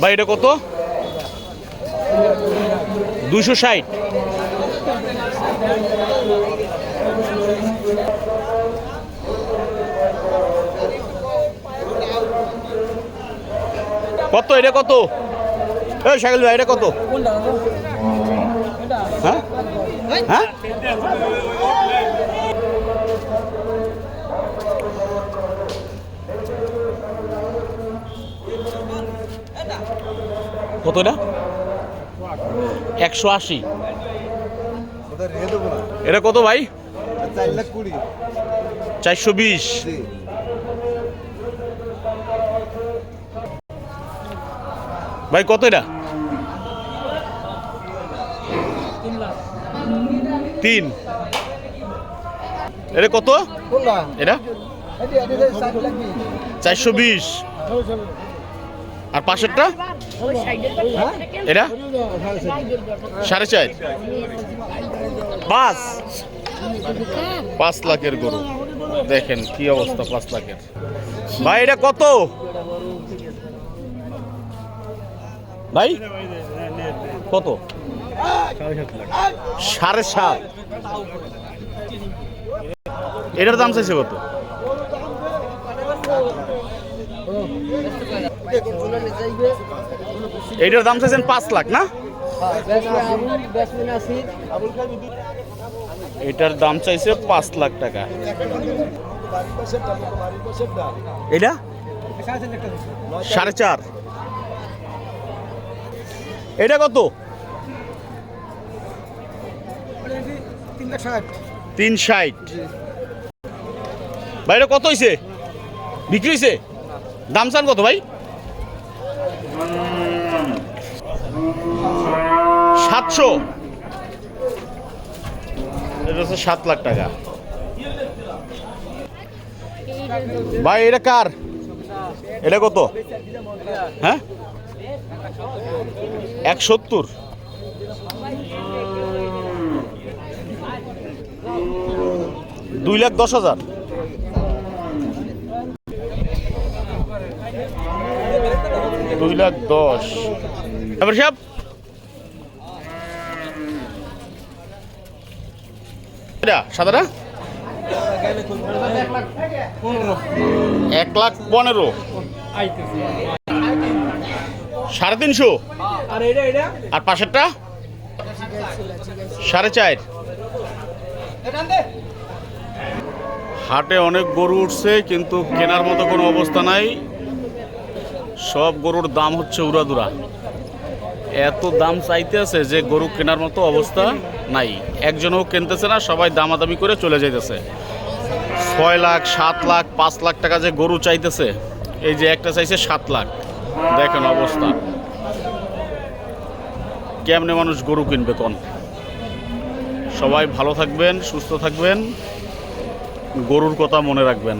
ভাই, এটা কত? দুইশো ষাট। কত? এটা কত? এই শাকিল ভাই, এটা কত? হ্যাঁ? হ্যাঁ? কত এটা? একশো আশি। এটা কত ভাই? চারশো বিশ। ভাই কত এটা? তিন। এটা কত? এটা? চারশো বিশ। আর পাশেরটা? এটা? সাড়ে চার। পাঁচ। পাঁচ লাখের গরু। দেখেন কি অবস্থা পাঁচ লাখের। ভাই, এটা কত? ভাই, কত? সাড়ে সাত। এটার দাম চাইছে কত? এইটার দাম চাইছেন পাঁচ লাখ, না? এটার দাম চাইছে পাঁচ লাখ টাকা। এটা সাড়ে চার। এটা কত? তিন ষাট। ভাই, এটা কত হয়েছে বিক্রি হয়েছে দাম চান কত ভাই? সাতশো। এটা হচ্ছে সাত লাখ টাকা। ভাই, এটা কার? এটা কত? হ্যাঁ? এক সত্তর। দুই লাখ দশ হাজার। দুই লাখ দশ। এবার সাহেব এটা সাদাটা? এক লাখ পনেরো। সাড়ে তিনশো। আর পাশেরটা? সাড়ে চার। হাটে অনেক গরু উঠছে কিন্তু কেনার মতো কোনো অবস্থা নাই। সব গরুর দাম হচ্ছে উড়াদুরা। এত দাম চাইতে আছে যে গরু কেনার মতো অবস্থা নাই। একজনও কিনতেছে না, সবাই দামাদামি করে চলে যাইতেছে। ছয় লাখ, সাত লাখ, পাঁচ লাখ টাকা যে গরু চাইতেছে, এই যে একটা চাইছে সাত লাখ। দেখেন অবস্থা। কেমনে মানুষ গরু কিনবে কোন? সবাই ভালো থাকবেন, সুস্থ থাকবেন। গরুর কথা মনে রাখবেন।